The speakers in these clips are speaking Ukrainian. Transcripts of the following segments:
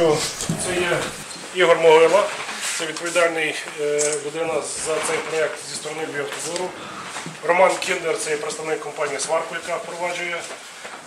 представлю, це є Ігор Могила, це відповідальний е, людина за цей проєкт зі сторони Біавтодору. Роман Кіндер це є представник компанії Сварко, яка впроваджує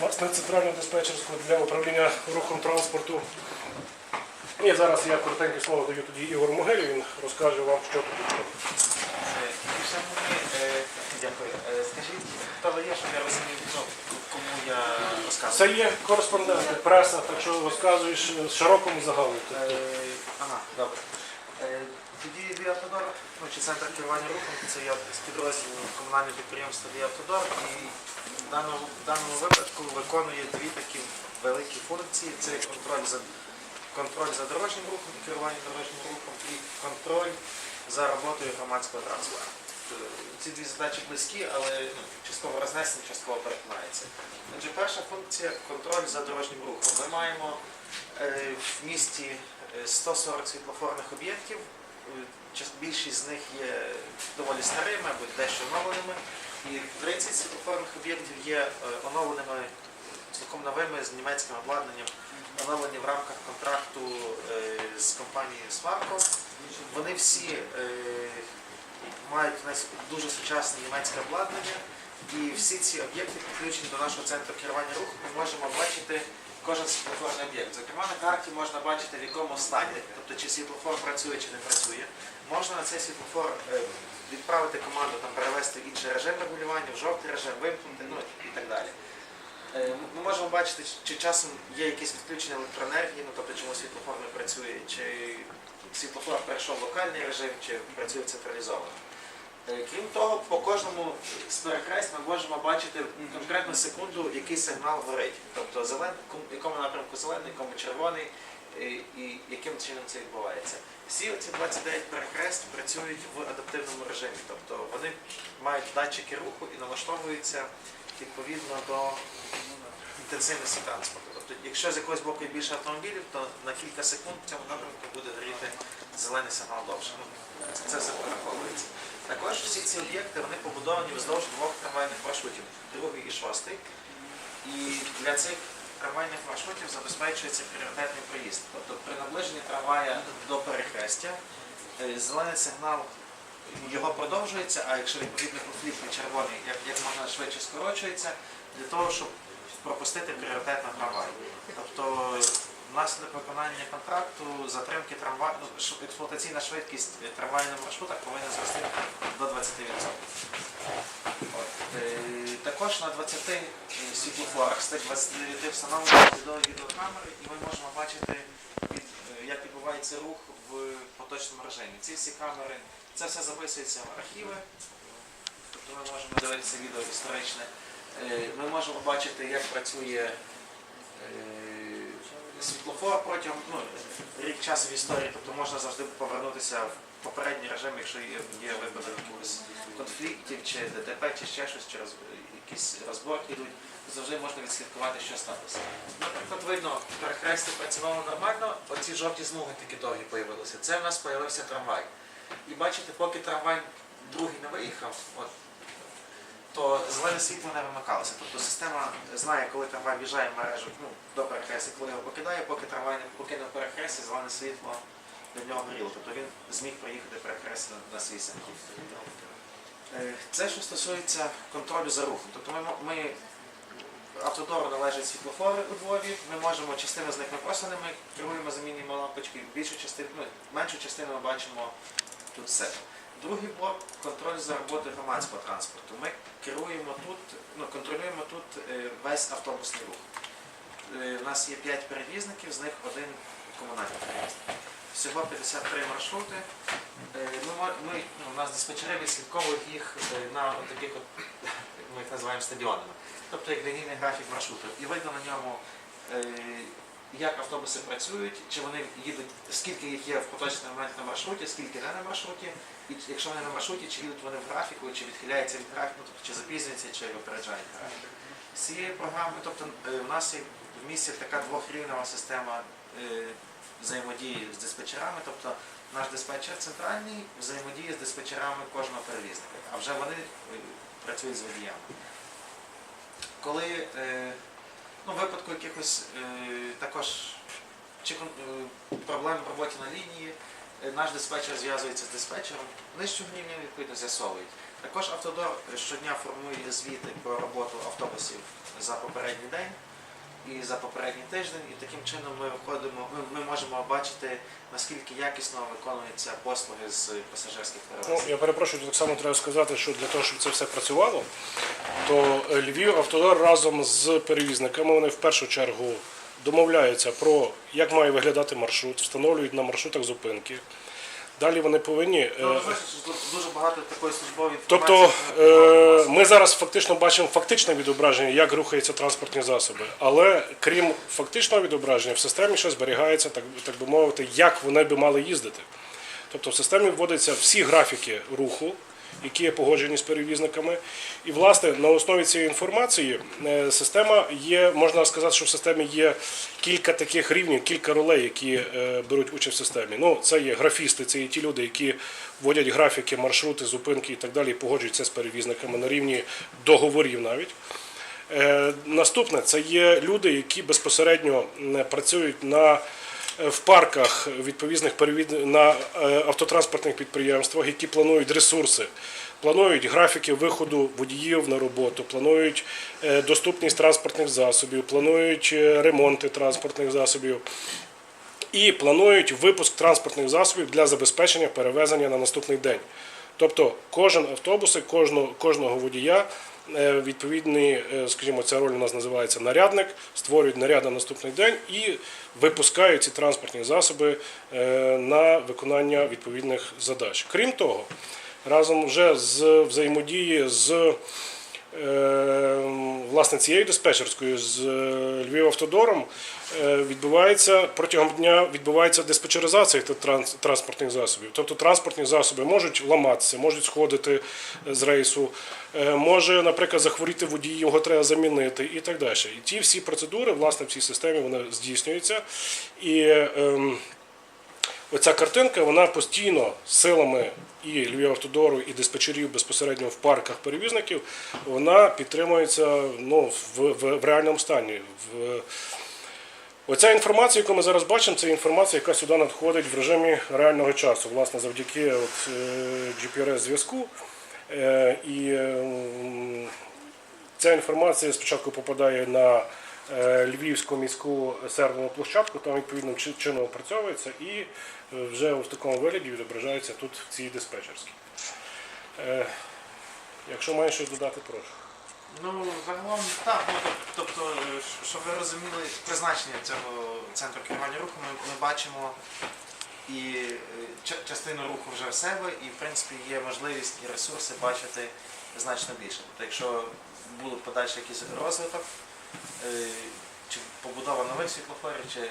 власне центральну диспетчерську для управління рухом транспорту. І зараз я коротеньке слово даю тоді Ігору Могилі, він розкаже вам, що тут. Е, е, дякую. Скажіть, хто ви є, щоб я розумів, ну, я розказую? Це є кореспонденти, преса, так що розказуєш е, широкому загалу. Е, Ага, добре. Е, Тоді Біавтодор, ну, чи центр керування рухом, це я з підрозділу комунального підприємства Біавтодор і в даному, в даному випадку виконує дві такі великі функції. Це контроль за контроль за дорожнім рухом, керування дорожнім рухом і контроль за роботою громадського транспорту. Е, Ці дві задачі близькі, але ну, частково рознесені, частково перетинаються. Отже, перша функція контроль за дорожнім рухом. Ми маємо е, в місті е, 140 світлофорних об'єктів. Е, Більшість з них є доволі старими або дещо оновленими. І 30 світлофорних об'єктів є е, оновленими цілком новими з німецьким обладнанням, оновлені в рамках контракту е, з компанією Сварко. Вони всі е, мають дуже сучасне німецьке обладнання, і всі ці об'єкти підключені до нашого центру керування рухом. Ми можемо бачити кожен світлофорний об'єкт. Зокрема, на карті можна бачити, в якому стані, тобто чи світлофор працює, чи не працює. Можна на цей світлофор е, відправити команду там, перевести інший режим регулювання, в жовтий режим, вимкнути, ну і так далі. Е, Ми можемо бачити, чи часом є якісь відключення електроенергії, ну тобто чому світлофор не працює, чи світлофор перейшов в локальний режим, чи працює централізовано. Е, Крім того, по кожному з перехрест ми можемо бачити конкретну секунду, який сигнал горить. Тобто зелен, якому напрямку зелений, якому червоний, е, і яким чином це відбувається. Всі ці 29 перехрест працюють в адаптивному режимі, тобто вони мають датчики руху і налаштовуються відповідно до інтенсивності транспорту. Тобто, якщо з якогось боку є більше автомобілів, то на кілька секунд в цьому напрямку буде горіти зелений сигнал довше. Ну, Це все перераховується. Також всі ці об'єкти вони побудовані вздовж двох трамвайних маршрутів, другий і шостий. І для цих трамвайних маршрутів забезпечується пріоритетний проїзд. Тобто при наближенні трамвая до перехрестя е, зелений сигнал його продовжується, а якщо відповідний конфліктний червоний як, як можна швидше скорочується, для того, щоб пропустити пріоритет на трамвай. Тобто внаслідок виконання контракту затримки трамвай, ну, експлуатаційна швидкість е, трамвайного маршрута повинна зрости до 20%. От. Е, Також на 20 світлофорах з тих 29 встановлені відео відеокамери, і ми можемо бачити, е, як відбувається рух в поточному режимі. Ці всі камери, це все записується в архіви, тобто ми можемо дивитися відео історичне. Е, Ми можемо бачити, як працює е, світлофор протягом ну, рік часу в історії, тобто можна завжди повернутися в попередній режим, якщо є, випадок якогось конфліктів, чи ДТП, чи ще щось, чи роз, якісь розборки йдуть, завжди можна відслідкувати, що сталося. Наприклад, видно, перехрестя працювало нормально, оці жовті смуги такі довгі з'явилися. Це в нас з'явився трамвай. І бачите, поки трамвай другий не виїхав, от, то зелене світло не вимикалося. Тобто система знає, коли трамвай в'їжджає в мережу ну, до перехрестя, коли його покидає, поки трамвай не покинув перехрестя, зелене світло до нього горіло. Тобто він зміг проїхати перехрестя на, свій самохід. Е, Це що стосується контролю за рухом. Тобто ми, ми автодору належать світлофори у Львові, ми можемо частину з них ми просто ними керуємо замінюємо лампочки, більшу частину, ну, меншу частину ми бачимо тут себе. Другий блок контроль за роботою громадського транспорту. Ми керуємо тут, ну, контролюємо тут е, весь автобусний рух. Е, У нас є 5 перевізників, з них один комунальний перевізник. Всього 53 маршрути. Е, Ми, ми, ну, у нас диспетчери відслідковують їх на таких, от, ми їх називаємо стадіонами. Тобто як лінійний графік маршруту. І видно на ньому, як автобуси працюють, чи вони їдуть, скільки їх є в поточний момент на маршруті, скільки не на маршруті, і якщо вони на маршруті, чи їдуть вони в графіку, чи відхиляються від графіку, тобто чи запізнюються, чи випереджають графік. З цієї програми, тобто е, у нас є в місті така двохрівнева система е, взаємодії з диспетчерами, тобто наш диспетчер центральний взаємодіє з диспетчерами кожного перевізника, а вже вони е, працюють з водіями. Коли ну, випадку якихось е, також чи е, проблем в роботі на лінії, е, наш диспетчер зв'язується з диспетчером, нижчого рівня відповідно з'ясовують. Також Автодор щодня формує звіти про роботу автобусів за попередній день і за попередній тиждень, і таким чином ми виходимо, ми, ми можемо бачити, наскільки якісно виконуються послуги з пасажирських Ну, я перепрошую, так само треба сказати, що для того, щоб це все працювало, то е, Львів Автодор разом з перевізниками вони в першу чергу домовляються про як має виглядати маршрут, встановлюють на маршрутах зупинки. Далі вони повинні. е, Ну, дуже багато такої службової Тобто інформації. е, ми зараз фактично бачимо фактичне відображення, як рухаються транспортні засоби. Але крім фактичного відображення, в системі ще зберігається, так, так би мовити, як вони би мали їздити. Тобто в системі вводяться всі графіки руху, які є погоджені з перевізниками. І, власне, на основі цієї інформації е, система є, можна сказати, що в системі є кілька таких рівнів, кілька ролей, які е, беруть участь в системі. Ну, це є графісти, це є ті люди, які вводять графіки, маршрути, зупинки і так далі, і погоджуються з перевізниками на рівні договорів навіть. Е, Наступне це є люди, які безпосередньо працюють на в парках відповідних на е, автотранспортних підприємствах, які планують ресурси, планують графіки виходу водіїв на роботу, планують е, доступність транспортних засобів, планують е, ремонти транспортних засобів і планують випуск транспортних засобів для забезпечення перевезення на наступний день. Тобто кожен автобус, кожного, кожного водія, е, відповідний, е, скажімо, ця роль у нас називається нарядник, створюють наряд на наступний день і випускають ці транспортні засоби е, на виконання відповідних задач. Крім того, разом вже з взаємодії з власне цією диспетчерською з е, Львівавтодором е, відбувається протягом дня відбувається диспетчеризація транспортних засобів. Тобто транспортні засоби можуть ламатися, можуть сходити з рейсу, е, може, наприклад, захворіти водій, його треба замінити і так далі. І ті всі процедури, власне, в цій системі вони здійснюються. І ем, Оця картинка вона постійно силами і Львівавтодору, і диспетчерів безпосередньо в парках перевізників, вона підтримується ну, в, в, в реальному стані. В, Оця інформація, яку ми зараз бачимо, це інформація, яка сюди надходить в режимі реального часу, власне, завдяки от, е, GPS-зв'язку. Е, І ця інформація спочатку попадає на е, Львівську міську серверну площадку, там відповідним чином опрацьовується і вже в такому вигляді відображається тут в цій диспетчерській. Е, Якщо маєш щось додати, прошу. Ну, загалом так, ну, тобто, е, щоб ви розуміли призначення цього центру керування руху, ми, ми бачимо і е, частину руху вже в себе, і в принципі є можливість і ресурси бачити значно більше. Тобто, якщо будуть подальший якийсь розвиток, чи побудова нових світлофорів, чи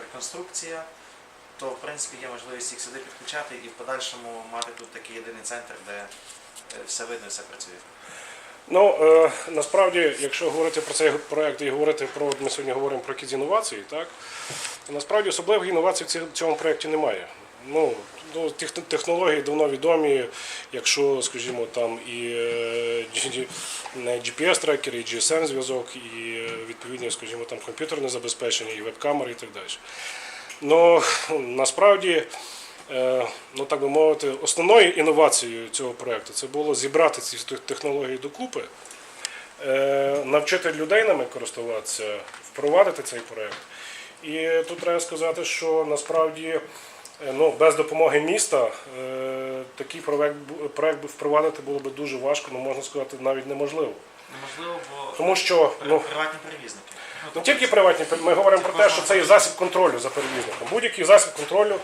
реконструкція, то в принципі є можливість їх сюди підключати і в подальшому мати тут такий єдиний центр, де е, все видно і все працює. Ну е, насправді, якщо говорити про цей проект і говорити про ми сьогодні говоримо про якісь інновації, так то насправді особливих інновацій в цьому проєкті немає. Ну, ну технології давно відомі, якщо, скажімо, там і е, GPS-трекери, і GSM-зв'язок, і е, відповідні, скажімо, там комп'ютерне забезпечення, і веб-камери, і так далі. Ну насправді, е, ну так би мовити, основною інновацією цього проєкту це було зібрати ці технології докупи, е, навчити людей ними користуватися, впровадити цей проєкт. І тут треба сказати, що насправді е, ну, без допомоги міста такий проєкт, проєкт впровадити було б дуже важко, ну можна сказати, навіть неможливо. Неможливо, бо Тому що ну, приватні перевізники. Не тільки приватні, ми говоримо про те, що це є засіб контролю за перевізником. Будь-який засіб контролю,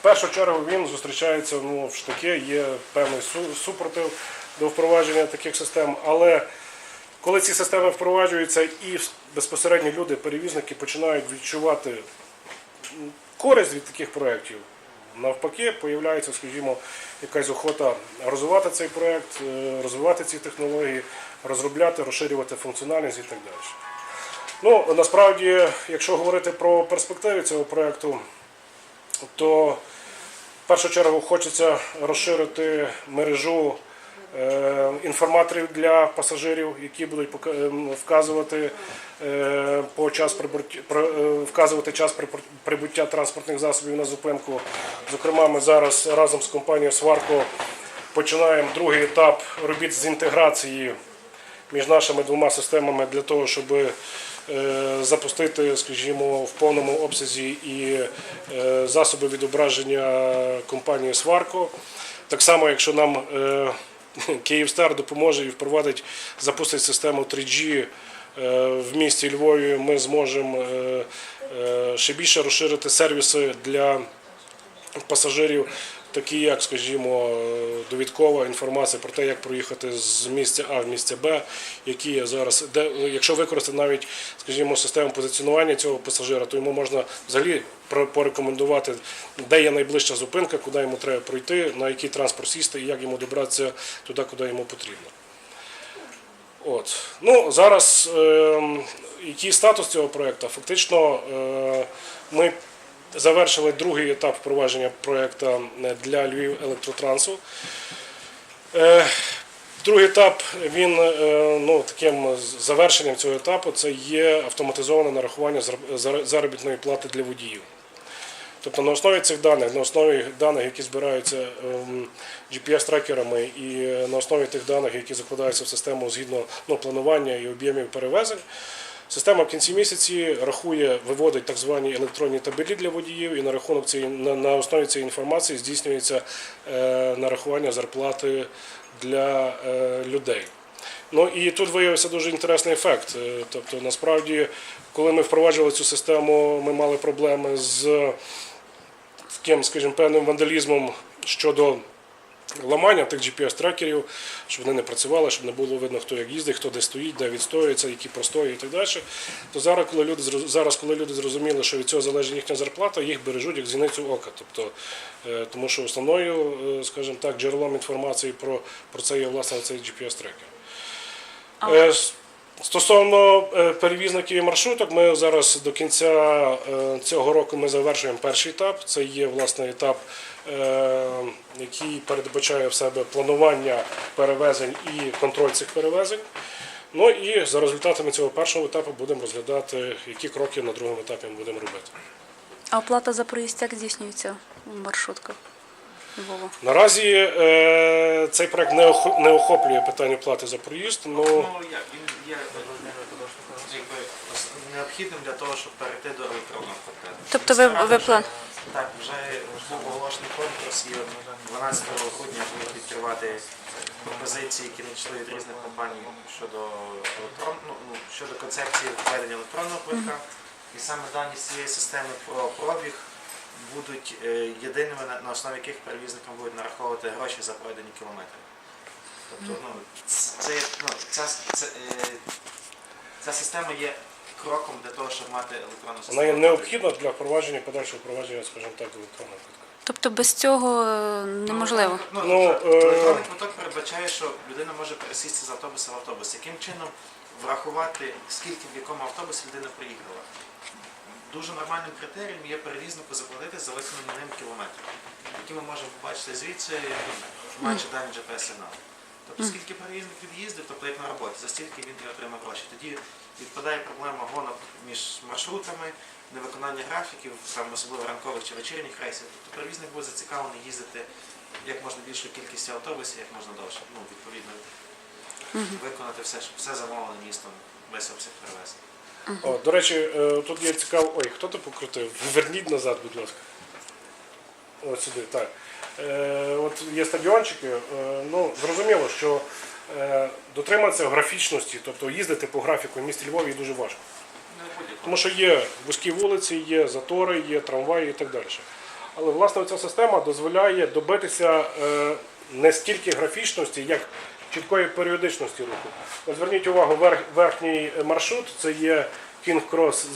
в першу чергу він зустрічається ну, в штаки, є певний супротив до впровадження таких систем. Але коли ці системи впроваджуються і безпосередньо люди, перевізники починають відчувати користь від таких проєктів, навпаки, появляється, скажімо, якась охота розвивати цей проєкт, е, розвивати ці технології, розробляти, розширювати функціональність і так далі. Ну, насправді, якщо говорити про перспективи цього проєкту, то в першу чергу хочеться розширити мережу е, інформаторів для пасажирів, які будуть ем, вказувати е, по час е, вказувати час прибуття- транспортних засобів на зупинку. Зокрема, ми зараз разом з компанією Сварко починаємо другий етап робіт з інтеграції між нашими двома системами для того, щоб запустити, скажімо, в повному обсязі і е, засоби відображення компанії Сварко. Так само, якщо нам е, Київстар допоможе і впровадить, запустить систему 3G е, в місті Львові, ми зможемо е, е, ще більше розширити сервіси для пасажирів, такі як, скажімо, довідкова інформація про те, як проїхати з місця А в місце Б, які є зараз, де, якщо використати навіть, скажімо, систему позиціонування цього пасажира, то йому можна взагалі порекомендувати, де є найближча зупинка, куди йому треба пройти, на який транспорт сісти і як йому добратися туди, куди йому потрібно. От. Ну, зараз е, який статус цього проєкту? Фактично е, ми завершили другий етап впровадження проєкту для Львів електротрансу. Е, Другий етап він е, ну, таким завершенням цього етапу це є автоматизоване нарахування зар- зар- заробітної плати для водіїв. Тобто на основі цих даних, на основі даних, які збираються ем, GPS-трекерами, і на основі тих даних, які закладаються в систему згідно ну, планування і об'ємів перевезень, система в кінці місяці рахує, виводить так звані електронні табелі для водіїв, і на рахунок цієї на, на основі цієї інформації здійснюється е, нарахування зарплати для е, людей. Ну і тут виявився дуже інтересний ефект. Е, Тобто, насправді, коли ми впроваджували цю систему, ми мали проблеми з таким, скажімо, певним вандалізмом щодо ламання тих GPS-трекерів, щоб вони не працювали, щоб не було видно, хто як їздить, хто де стоїть, де відстоюється, які простої і так далі. То зараз, коли люди зараз, коли люди зрозуміли, що від цього залежить їхня зарплата, їх бережуть як зіницю ока. Тобто, е, тому що основною, е, скажімо так, джерелом інформації про, про це є власне цей GPS-трекер. Е, Стосовно перевізників і маршруток, ми зараз до кінця цього року ми завершуємо перший етап. Це є власне етап, який передбачає в себе планування перевезень і контроль цих перевезень. Ну і за результатами цього першого етапу будемо розглядати, які кроки на другому етапі ми будемо робити. А оплата за проїзд як здійснюється в маршрутках Львова? Наразі е, цей проект не, не охоплює питання плати за проїзд. Ну, Ну як, він є якби необхідним для того, щоб перейти до електронного кварталу. Тобто ви, ви план. Так, вже був оголошений конкурс і 12 грудня будуть відкривати пропозиції, які надійшли від різних компаній щодо електрон... ну, ну, щодо концепції введення електронного квитка. І саме дані з цієї системи про пробіг будуть е, єдиними, на, основі яких перевізникам будуть нараховувати гроші за пройдені кілометри. Тобто, ну, це, ну, ця, це, е, ця система є кроком для того, щоб мати електронну систему. вона є необхідна для впровадження подальшого впровадження, скажімо так, електронного квитка. Тобто без цього е, неможливо. Ну, Ну, тобто, е, електронний квиток передбачає, що людина може пересісти з автобуса в автобус. Яким чином врахувати, скільки в якому автобусі людина приїхала? Дуже нормальним критерієм є перевізнику заплатити за виконаний ним кілометр, які ми можемо побачити звідси, маючи дані GPS-сигнал. Тобто скільки перевізник від'їздив, тобто як на роботі, за стільки він і отримав гроші. Тоді відпадає проблема гонок між маршрутами, невиконання графіків, там особливо ранкових чи вечірніх рейсів. Тобто перевізник буде зацікавлений їздити як можна більшою кількістю автобусів, як можна довше. Ну, відповідно, виконати все, щоб все замовлене містом, весь обсяг перевезень. О, до речі, е, тут є цікаво. Ой, хто то покрутив? Верніть назад, будь ласка. Ось сюди, так. Е, от є стадіончики. Е, ну, зрозуміло, що дотриматися графічності, тобто їздити по графіку в місті Львові дуже важко. Тому що є вузькі вулиці, є затори, є трамваї і так далі. Але власне ця система дозволяє добитися е, не стільки графічності, як чіткої періодичності руху. От зверніть увагу, верхній маршрут це є Кінг Крос,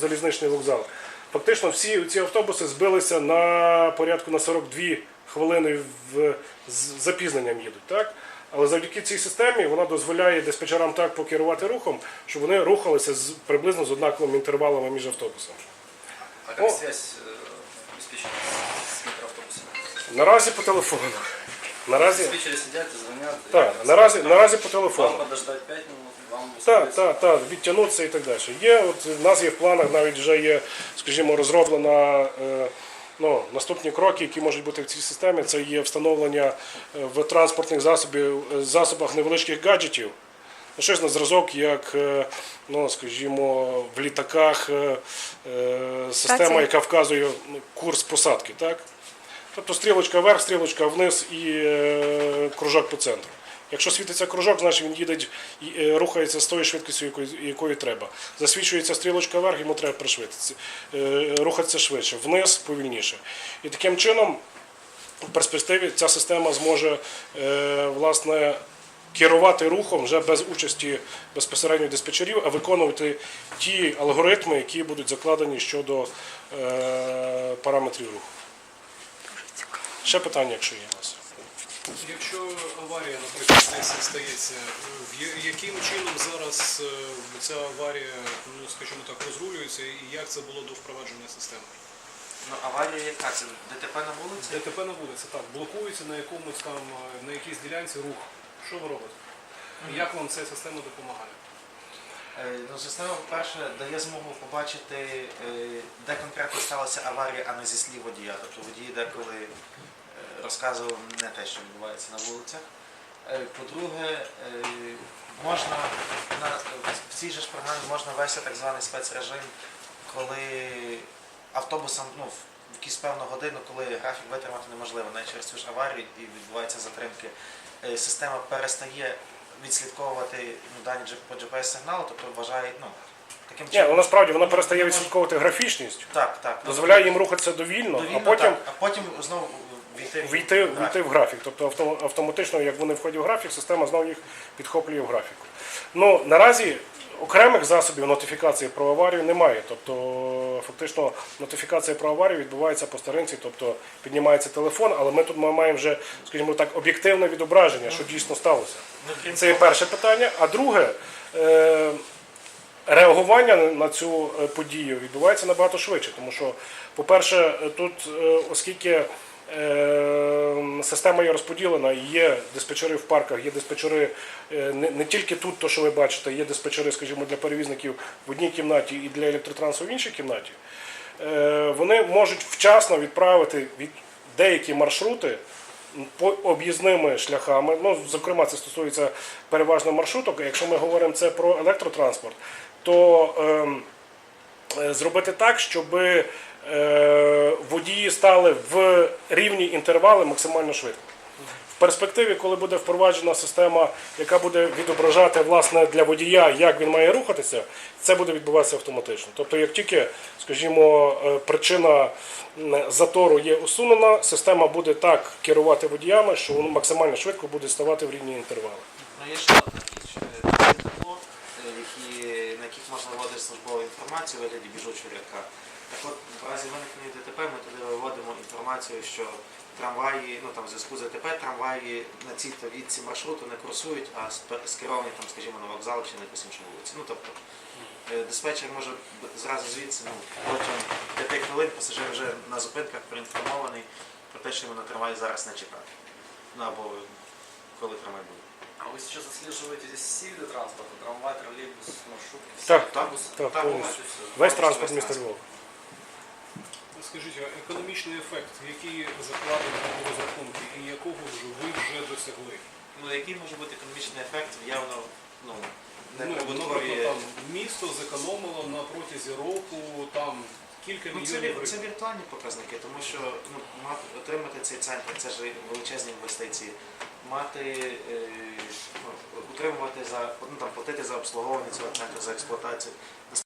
залізничний вокзал. Фактично всі ці автобуси збилися на порядку на 42 хвилини в, з запізненням їдуть. Так? Але завдяки цій системі вона дозволяє диспетчерам так покерувати рухом, щоб вони рухалися з, приблизно з однаковими інтервалами між автобусами. А как О. связь обеспечена с микроавтобусами? Наразі по телефону. Наразі, Диспетчеры сидят звонят. и так, наразі, наразі по Вам телефону. подождать 5 минут, вам Так, так, так, відтягнутися і так далі. Є, от в нас є в планах, навіть вже є, скажімо, розроблена. е, Ну, наступні кроки, які можуть бути в цій системі, це є встановлення е, в транспортних засобів, е, засобах невеличких гаджетів. Ну, Щось на зразок, як, е, ну, скажімо, в літаках система, яка вказує ну, курс посадки. Так? Тобто стрілочка вверх, стрілочка вниз і кружок по центру. Якщо світиться кружок, значить він їде е, рухається з тою швидкістю, якою, якою треба. Засвічується стрілочка вверх, йому треба пришвидитися, е, рухатися швидше, вниз повільніше. І таким чином, в перспективі ця система зможе е, власне керувати рухом вже без участі безпосередньо диспетчерів, а виконувати ті алгоритми, які будуть закладені щодо е, параметрів руху. Ще питання, якщо є у вас. Якщо аварія, наприклад, десь стається, яким чином зараз е, ця аварія, ну скажімо так, розрулюється і як це було до впровадження системи? Ну, аварія яка? Це ДТП на вулиці? ДТП на вулиці, так, блокується на якомусь там, е, на якійсь ділянці рух. Що ви робите? Як вам ця система допомагає? Е, Ну, система, по-перше, дає змогу побачити, де конкретно сталася аварія, а не зі слів водія. Тобто водій деколи розказував не те, що відбувається на вулицях. Е, По-друге, е, можна на, в цій же ж програмі можна вести так званий спецрежим, коли автобусам ну, в якусь певну годину, коли графік витримати неможливо, навіть через цю ж аварію і відбуваються затримки, е, система перестає відслідковувати ну, дані по GPS-сигналу, тобто вважає, ну, таким Ні, ну насправді вона перестає відслідковувати графічність, Так, так. Дозволяє їм рухатися довільно, довільно, а потім так, а потім знову війти, в війти, в графік. Тобто автоматично, як вони входять в графік, система знову їх підхоплює в графіку. Ну, наразі окремих засобів нотифікації про аварію немає. Тобто, фактично, нотифікація про аварію відбувається по старинці, тобто піднімається телефон, але ми тут маємо вже, скажімо так, об'єктивне відображення, що дійсно сталося. Ну, Це є перше питання. А друге, е, реагування на цю е, подію відбувається набагато швидше. Тому що, по-перше, тут, е, оскільки система є розподілена, є диспетчери в парках, є диспетчери е, не, тільки тут, то, що ви бачите, є диспетчери, скажімо, для перевізників в одній кімнаті і для електротрансу в іншій кімнаті, е, вони можуть вчасно відправити від деякі маршрути по об'їзними шляхами. Ну, зокрема, це стосується переважно маршруток. Якщо ми говоримо це про електротранспорт, то ем, е, зробити так, щоб водії стали в рівні інтервали максимально швидко. В перспективі, коли буде впроваджена система, яка буде відображати власне для водія, як він має рухатися, це буде відбуватися автоматично. Тобто, як тільки, скажімо, е, причина затору є усунена, система буде так керувати водіями, що воно максимально швидко буде ставати в рівні інтервали. Ну, е, на яких можна вводити службову інформацію вигляді біжучого рядка. Так от, в разі виникнення ДТП ми туди виводимо інформацію, що трамваї, ну там в зв'язку з ДТП трамваї на цій та відці маршруту не курсують, а спе- скеровані там, скажімо, на вокзал чи на якусь іншу вулицю. Ну тобто е, диспетчер може б- зразу звідси, ну, протягом 5 хвилин пасажир вже на зупинках проінформований про те, що йому на трамваї зараз не чекати. Ну або коли трамвай буде. А вы сейчас отслеживаете здесь все виды транспорта? Трамвай, троллейбус, маршрутки? все Так, автобусы? так, Так, повністю. Всё. Весь транспорт міста Львова. Скажіть, а економічний ефект, який закладений у розрахунки і якого ж ви вже досягли? Ну, який може бути економічний ефект, явно ну, Ну, неприбуткові. там місто зекономило на протязі року там кілька Ну, це, мільйонів вір- це гривень. віртуальні показники, тому що ну, мати, отримати цей центр, це ж величезні інвестиції. Мати, е, ну, утримувати за, ну, там, платити за обслуговування цього центру, за експлуатацію.